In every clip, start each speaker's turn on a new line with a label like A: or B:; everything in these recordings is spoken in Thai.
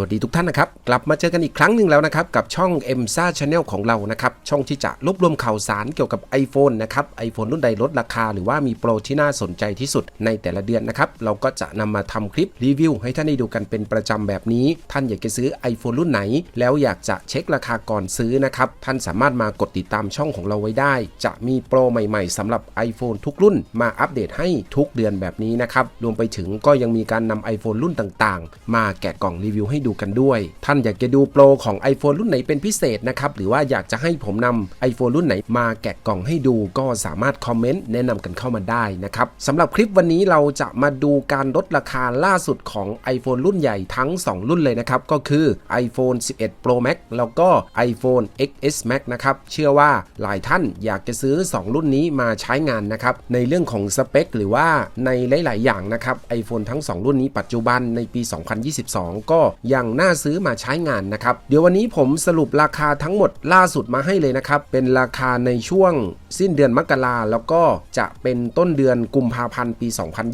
A: วัสดีทุกท่านนะครับ กลับมาเจอกันอีกครั้งหนึ่งแล้วนะครับ กับช่อง m s a Channel ของเรานะครับ ช่องที่จะรวบรวมข่าวสารเกี่ยวกับ iPhone นะครับ iPhone รุ่นใดลดราคา หรือว่ามีโปรที่น่าสนใจที่สุดในแต่ละเดือนนะครับ เราก็จะนำมาทำคลิปรีวิว ให้ท่านได้ดูกันเป็นประจำแบบนี้ ท่านอยากจะซื้อ iPhone รุ่นไหน แล้วอยากจะเช็คราคาก่อนซื้อนะครับท่านสามารถมากดติดตามช่องของเราไว้ได้ จะมีโปรใหม่ ๆสำหรับ iPhone ทุกรุ่น มาอัปเดตให้ทุกเดือนแบบนี้นะครับรวมไปถึงก็ยังมีการนำ iPhone รุ่นต่างๆ มาแกะกล่องรีวิวให้ดูกันด้วย ท่านอยากจะดูโปรของ iPhone รุ่นไหนเป็นพิเศษนะครับ หรือว่าอยากจะให้ผมนำ iPhone รุ่นไหนมาแกะกล่องให้ดูก็สามารถคอมเมนต์แนะนำกันเข้ามาได้นะครับสำหรับคลิปวันนี้เราจะมาดูการลดราคาล่าสุดของ iPhone รุ่นใหญ่ทั้ง 2 รุ่นเลยนะครับ ก็คือ iPhone 11 Pro Max แล้วก็ iPhone XS Max นะครับ เชื่อว่าหลายท่านอยากจะซื้อ 2 รุ่นนี้มาใช้งานนะครับ ในเรื่องของสเปคหรือว่าในหลาย ๆ อย่างนะครับ iPhone ทั้ง 2 รุ่นนี้ปัจจุบันในปี 2022 ก็ยังน่าซื้อมาใช้งานนะครับ เดี๋ยววันนี้ผมสรุปราคาทั้งหมดล่าสุดมาให้เลยนะครับ เป็นราคาในช่วง สิ้นเดือนมกราแล้วก็จะเป็นต้นเดือนกุมภาพันธ์ปี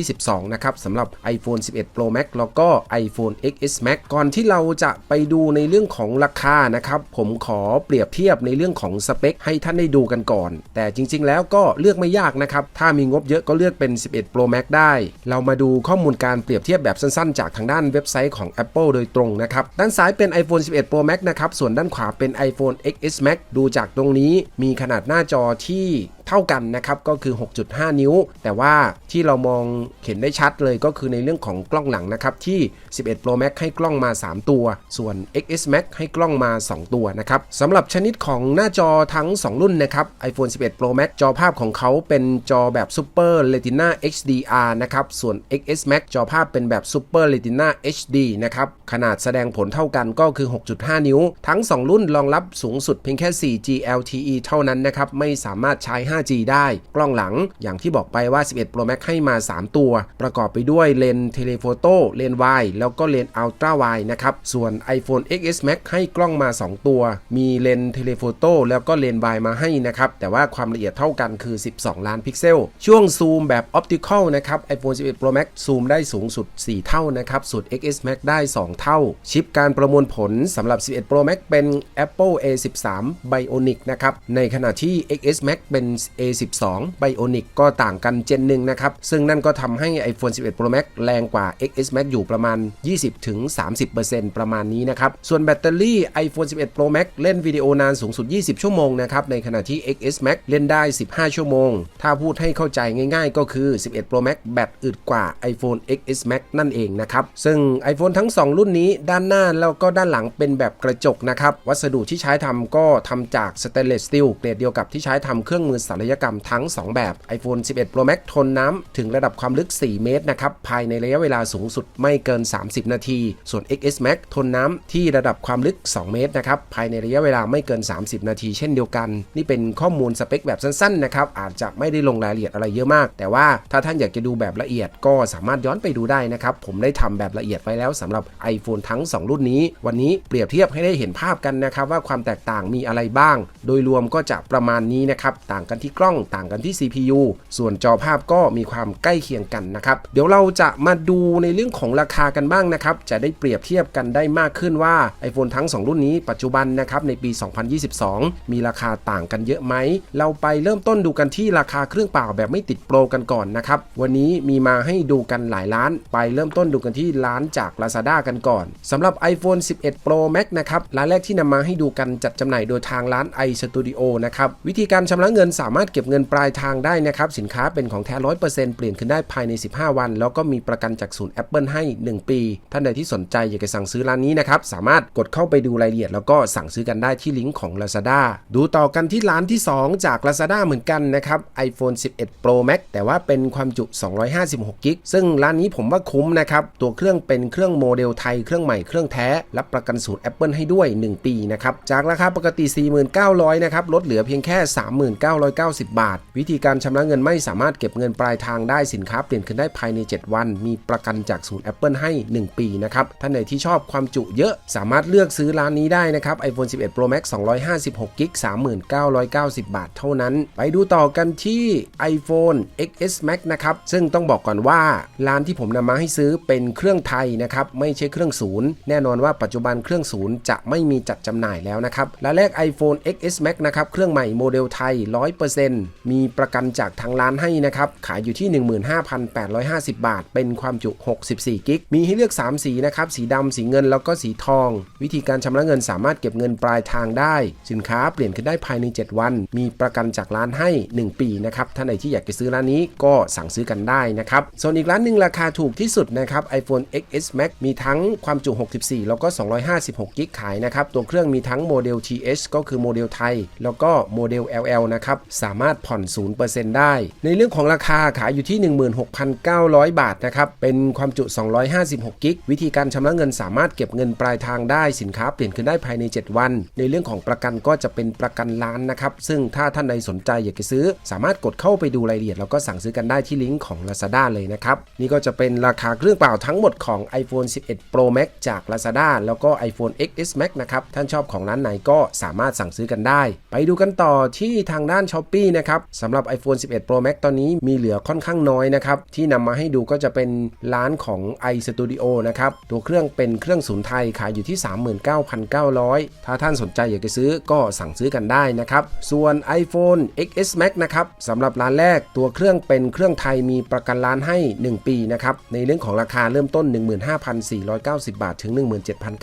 A: 2022 นะครับสำหรับ iPhone 11 Pro Max แล้วก็ iPhone XS Max ก่อนที่เราจะไปดูในเรื่องของราคานะครับ ผมขอเปรียบเทียบในเรื่องของสเปค ให้ท่านได้ดูกันก่อน แต่จริง ๆ แล้วก็เลือกไม่ยากนะครับ ถ้ามีงบเยอะก็เลือกเป็น 11 Pro Max ได้ เรามาดูข้อมูลการเปรียบเทียบแบบสั้นๆ จากทางด้านเว็บไซต์ของ Apple โดยตรงนะครับ ด้านซ้ายเป็น iPhone 11 Pro Max นะครับ ส่วนด้านขวาเป็น iPhone XS Max ดูจากตรงนี้มีขนาดหน้าจอที่ lagi เท่ากันนะครับก็คือ 6.5 นิ้ว แต่ว่าที่เรามองเห็นได้ชัดเลยก็คือในเรื่องของกล้องหลังนะครับที่ 11 Pro Max ให้กล้องมา 3 ตัว ส่วน XS Max ให้กล้องมา 2 ตัวนะครับสำหรับชนิดของหน้าจอทั้ง 2 รุ่นนะครับ iPhone 11 Pro Max จอภาพของเขาเป็นจอแบบ Super Retina HDR นะครับส่วน XS Max จอภาพเป็นแบบ Super Retina HD นะครับขนาดแสดงผลเท่ากันก็คือ 6.5 นิ้ว ทั้ง 2 รุ่นรองรับสูงสุดเพียงแค่ 4G LTE เท่านั้นนะครับไม่สามารถใช้ 5G ได้ กล้องหลังอย่างที่บอกไปว่า 11 Pro Max ให้มา 3 ตัว ประกอบไปด้วยเลนเทเลโฟโต้เลนวายแล้วก็เลนอัลตร้าวายนะครับ ส่วน iPhone XS Max ให้กล้องมา 2 ตัว มีเลนเทเลโฟโต้แล้วก็เลนวายมาให้นะครับ แต่ว่าความละเอียดเท่ากันคือ 12 ล้านพิกเซล ช่วงซูมแบบออปติคอลนะครับ iPhone 11 Pro Max ซูมได้สูงสุด 4 เท่านะครับส่วน XS Max ได้ 2 เท่า ชิปการประมวลผลสำหรับ 11 Pro Max เป็น Apple A13 Bionic นะครับ ในขณะที่ XS Max เป็น A12 Bionic ก็ต่างกันเจนหนึ่งนะครับ ซึ่งนั่นก็ทำให้ iPhone 11 Pro Max แรงกว่า XS Max อยู่ประมาณ 20-30%ประมาณนี้นะครับ ส่วนแบตเตอรี่ iPhone 11 Pro Max เล่นวิดีโอนานสูงสุด 20 ชั่วโมงนะครับ ในขณะที่ XS Max เล่นได้ 15 ชั่วโมง ถ้าพูดให้เข้าใจง่ายๆ ก็คือ 11 Pro Max แบตอึดกว่า iPhone XS Max นั่นเองนะครับ ซึ่ง iPhone ทั้ง 2 รุ่นนี้ด้านหน้าแล้วก็ด้านหลังเป็นแบบกระจกนะครับ วัสดุที่ใช้ทำก็ทำจากสเตนเลสสตีลเกรดเดียวกับที่ใช้ทำเครื่องมือศัลยกรรมทั้ง 2 แบบ iPhone 11 Pro Max ทนน้ำถึงระดับความลึก 4 เมตรนะครับ ภายในระยะเวลาสูงสุดไม่เกิน 30 นาที ส่วน XS Max ทนน้ำที่ระดับความลึก 2 เมตรนะครับ ภายในระยะเวลาไม่เกิน 30 นาที เช่นเดียวกัน นี่เป็นข้อมูลสเปคแบบสั้นๆนะครับ อาจจะไม่ได้ลงรายละเอียดอะไรเยอะมาก แต่ว่าถ้าท่านอยากจะดูแบบละเอียดก็สามารถย้อนไปดูได้นะครับ ผมได้ทำแบบละเอียดไว้แล้วสำหรับ iPhone ทั้ง 2 รุ่นนี้ วันนี้เปรียบเทียบให้ได้เห็นภาพกันนะครับว่าความแตกต่างมีอะไรบ้าง โดยรวมก็จะประมาณนี้นะครับ ต่างกันที่กล้องต่างกันที่ CPU ส่วนจอภาพก็มีความใกล้เคียงกันนะครับเดี๋ยวเราจะมาดูในเรื่องของราคากันบ้างนะครับจะได้เปรียบเทียบกันได้มากขึ้นว่า iPhone ทั้ง 2 รุ่นนี้ปัจจุบันนะครับในปี 2022 มีราคาต่างกันเยอะไหม เราไปเริ่มต้นดูกันที่ราคาเครื่องเปล่าแบบไม่ติดโปรกันก่อนนะครับ วันนี้มีมาให้ดูกันหลายร้าน ไปเริ่มต้นดูกันที่ร้านจาก Lazada กันก่อนสำหรับ iPhone 11 Pro Max นะครับร้านแรกที่นำมาให้ดูกันจัดจำหน่ายโดยทางร้าน iStudio นะครับวิธีการชำระเงินสามารถเก็บเงินปลายทางได้นะครับ สินค้าเป็นของแท้100%เปลี่ยนขึ้นได้ภายใน 15 วัน แล้วก็มีประกันจากศูนย์ Apple ให้ 1 ปี ท่านใดที่สนใจอยากจะสั่งซื้อร้านนี้นะครับ สามารถกดเข้าไปดูรายละเอียด แล้วก็สั่งซื้อกันได้ที่ลิงก์ของ Lazada ดูต่อกันที่ร้านที่ 2 จาก Lazada เหมือนกันนะครับ iPhone 11 Pro Max แต่ว่าเป็นความจุ 256กิกซึ่งร้านนี้ผมว่าคุ้มนะครับตัวเครื่องเป็นเครื่องโมเดลไทยเครื่องใหม่เครื่องแท้รับประกันศูนย์ Apple ให้ด้วย 1 ปีนะครับจากราคาปกติ 49,900นะครับลดเหลือเพียงแค่ 39,900 1,990 บาท วิธีการชำระเงินไม่สามารถเก็บเงินปลายทางได้สินค้าเปลี่ยนคืนได้ภายใน 7 วัน มีประกันจากศูนย์ Apple ให้ 1 ปีนะครับท่านไหนที่ชอบความจุเยอะสามารถเลือกซื้อร้านนี้ได้นะครับ iPhone 11 Pro Max 256 g b 3990 บาทเท่านั้น ไปดูต่อกันที่ iPhone XS Max นะครับ ซึ่งต้องบอกก่อนว่า ร้านที่ผมนำมาให้ซื้อเป็นเครื่องไทยนะครับ ไม่ใช่เครื่องศูนย์ แน่นอนว่าปัจจุบันเครื่องศูนย์จะไม่มีจัดจำหน่ายแล้วนะครับร้านแรก iPhone XS Max นะครับ เครื่องใหม่โมเดลไทย 100%มีประกันจากทางร้านให้นะครับ ขายอยู่ที่ 15,850 บาท เป็นความจุ 64 กิก มีให้เลือก 3 สีนะครับ สีดำ สีเงิน แล้วก็สีทอง วิธีการชำระเงินสามารถเก็บเงินปลายทางได้ สินค้าเปลี่ยนขึ้นได้ภายใน 7 วัน มีประกันจากร้านให้ 1 ปีนะครับท่านไหนที่อยากจะซื้อร้านนี้ก็สั่งซื้อกันได้นะครับ ส่วนอีกร้านหนึ่งราคาถูกที่สุดนะครับ iPhone XS Max มีทั้งความจุ 64 แล้วก็ 256 กิก ขายนะครับ ตัวเครื่องมีทั้งโมเดล TH ก็คือโมเดลไทย แล้วก็โมเดล LL นะครับสามารถผ่อน 0%ได้ ในเรื่องของราคาขายอยู่ที่ 16,900 บาทนะครับ เป็นความจุ 256 กิก วิธีการชำระเงินสามารถเก็บเงินปลายทางได้ สินค้าเปลี่ยนคืนได้ภายใน 7 วัน ในเรื่องของประกันก็จะเป็นประกันล้านนะครับ ซึ่งถ้าท่านใดสนใจอยากจะซื้อ สามารถกดเข้าไปดูรายละเอียด แล้วก็สั่งซื้อกันได้ที่ลิงก์ของ Lazada เลยนะครับ นี่ก็จะเป็นราคาเครื่องเปล่าทั้งหมดของ iPhone 11 Pro Max จาก Lazada แล้วก็ iPhone XS Max นะครับ ท่านชอบของร้านไหนก็สามารถสั่งซื้อกันได้ ไปดูกันต่อที่ทางด้าน s h อ p e e นะครับสำหรับ iPhone 11 Pro Max ตอนนี้มีเหลือค่อนข้างน้อยนะครับที่นำมาให้ดูก็จะเป็นร้านของ iStudio นะครับตัวเครื่องเป็นเครื่องศูนย์ไทยขายอยู่ที่ 39,900 ถ้าท่านสนใจอยากจะซื้อก็สั่งซื้อกันได้นะครับส่วน iPhone XS Max นะครับสำหรับร้านแรกตัวเครื่องเป็นเครื่องไทยมีประกันร้านให้ 1 ปีนะครับในเรื่องของราคาเริ่มต้น 15,490 บาทถึง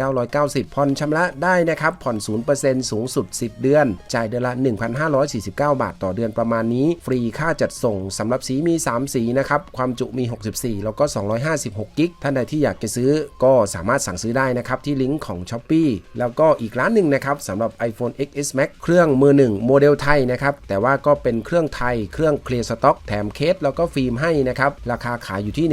A: 17,990ผ่อนชำระได้นะครับผ่อน 0%สูงสุด 10 เดือน จ่ายเดือนละ 1,549 บาทต่อเดือนประมาณนี้ ฟรีค่าจัดส่งสำหรับสีมี 3 สีนะครับ ความจุมี 64 แล้วก็ 256 กิก ท่านใดที่อยากจะซื้อก็สามารถสั่งซื้อได้นะครับ ที่ลิงก์ของ s h อ p e e แล้วก็อีกร้านหนึ่งนะครับสำหรับ iPhone XS Max เครื่องมือหนึ่งโมเดลไทยนะครับ แต่ว่าก็เป็นเครื่องไทย เครื่องเคลียร์สต็อกแถมเคสแล้วก็ฟิล์มให้นะครับ ราคาขายอยู่ที่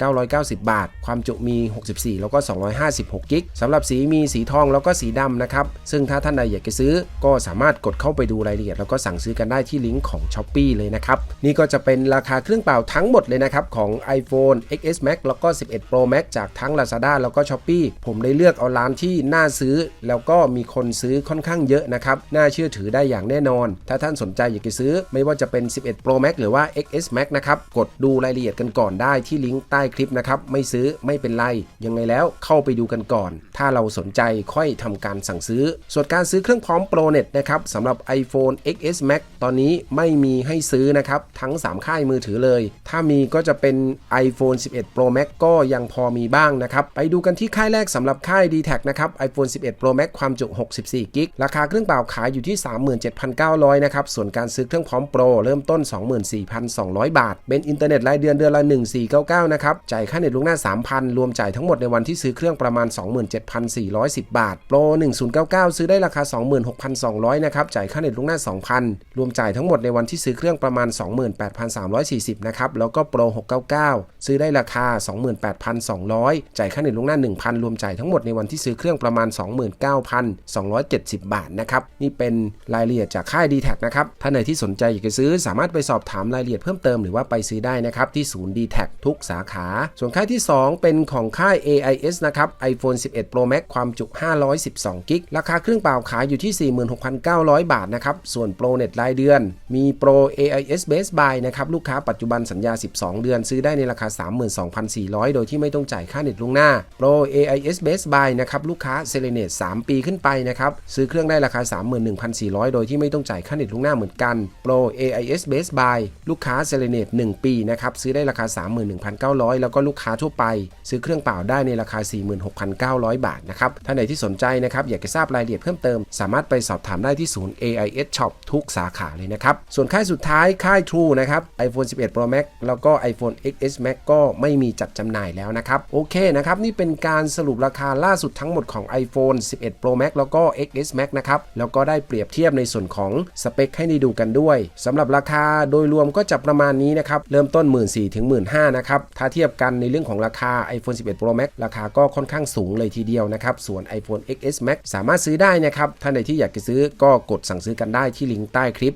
A: 15,990 บาท ความจุมี 64 แล้วก็ 256 กิกสำหรับสีมีสีทองแล้วก็สีดำนะครับ ซึ่งถ้าท่านใดอยากจะซื้อก็สามารถกดเข้าไปดูรายละเอียดแล้วก็สั่งซื้อกันได้ที่ลิงก์ของ s h อ p e e เลยนะครับ นี่ก็จะเป็นราคาเครื่องเปล่าทั้งหมดเลยนะครับ ของ iPhone XS Max แล้วก็ 11 Pro Max จากทั้ง Lazada แล้วก็ s h อ p e e ผมได้เลือกเอาร้านที่น่าซื้อ แล้วก็มีคนซื้อค่อนข้างเยอะนะครับ น่าเชื่อถือได้อย่างแน่นอน ถ้าท่านสนใจอยากจะซื้อ ไม่ว่าจะเป็น 11 Pro Max หรือว่า XS Max นะครับกดดูรายละเอียดกันก่อนได้ที่ลิงก์ใต้คลิปนะครับไม่ซื้อไม่เป็นไรยังไงแล้วเข้าไปดูกันก่อน ถ้าเราสนใจค่อยทำการสั่งซื้อ ส่วนการซื้อเครื่องพร้อม Pro Net นะครับสำหรับ iPhone XS Max ตอนนี้ไม่มีให้ซื้อนะครับ ทั้ง 3 ค่ายมือถือเลย ถ้ามีก็จะเป็น iPhone 11 Pro Max ก็ยังพอมีบ้างนะครับ ไปดูกันที่ค่ายแรกสำหรับค่าย d t แทนะครับ iPhone 11 Pro Max ความจุ 64 กิกราคาเครื่องเปล่าขายอยู่ที่ 37,900 นะครับ ส่วนการซื้อเครื่องพร้อมโปรเริ่มต้น 24,200 บาท เป็นอินเทอร์เน็ตรายเดือนเดือนละ 1499 นะครับ จ่ายค่าเน็ตล่วงหน้า 3,000 รวมจ่ายทั้งหมดในวันที่ซื้อเครื่องประมาณ 27,410 บาท โปร 1099 ซื้อได้ราคา 26,200 นะครับ จ่ายค่าเน็ตล่วงหน้า 2,000รวมจ่ายทั้งหมดในวันที่ซื้อเครื่องประมาณ 28,340 นะครับ แล้วก็โปร 699 ซื้อได้ราคา 28,200 จ่ายค่าเน็ตล่วงหน้า 1,000 รวมจ่ายทั้งหมดในวันที่ซื้อเครื่องประมาณ 29,270 บาทนะครับ นี่เป็นรายละเอียดจากค่าย d t แทนะครับท่านไหนที่สนใจอยากจะซื้อสามารถไปสอบถามรายละเอียดเพิ่มเติมหรือว่าไปซื้อได้นะครับที่ศูนย์ d t แททุกสาขา ส่วนค่ายที่ 2 เป็นของค่าย AIS นะครับ iPhone 11 Pro Max ความจุ 512 กิก ราคาเครื่องเปล่าขายอยู่ที่ 46,900 บาทนะครับ ส่วน Pro Net รายเดือน มี Pro AIS Best Buy นะครับลูกค้าปัจจุบันสัญญา 12 เดือน ซื้อได้ในราคา 32,400 โดยที่ไม่ต้องจ่ายค่าเน็ตล่วงหน้า Pro AIS Best Buy นะครับลูกค้า s e l e n e t 3ปีขึ้นไปนะครับซื้อเครื่องได้ราคา 31,400 โดยที่ไม่ต้องจ่ายค่าเน็ตล่วงหน้าเหมือนกัน Pro AIS Best Buy ลูกค้า s e l e n e t 1ปีนะครับซื้อได้ราคา 31,900 แล้วก็ลูกค้าทั่วไป ซื้อเครื่องเปล่าได้ในราคา 46,900 บาทนะครับท่านไหนที่สนใจนะครับอยากจะทราบรายละเอียดเพิ่มเติม สามารถไปสอบถามได้ที่ศูนย์ AIS Shop ทุกสาขาเลยนะครับ ส่วนค่ายสุดท้ายค่าย True นะครับ iPhone 11 Pro Max แล้วก็ iPhone XS Max ก็ไม่มีจัดจำหน่ายแล้วนะครับ โอเคนะครับ นี่เป็นการสรุปราคาล่าสุดทั้งหมดของ iPhone 11 Pro Max แล้วก็ XS Max นะครับ แล้วก็ได้เปรียบเทียบในส่วนของสเปคให้ได้ดูกันด้วยสำหรับราคาโดยรวมก็จะประมาณนี้นะครับ เริ่มต้น 1 4 0 0 0ถึง15,000นะครับ ถ้าเทียบกันในเรื่องของราคา iPhone 11 Pro Max ราคาก็ค่อนข้างสูงเลยทีเดียวนะครับ ส่วน iPhone XS Max สามารถซื้อได้นะครับ ท่านใดที่อยากจะซื้อก็กดสั่งซื้อกันได้ที่ลิงก์ใต้คลิป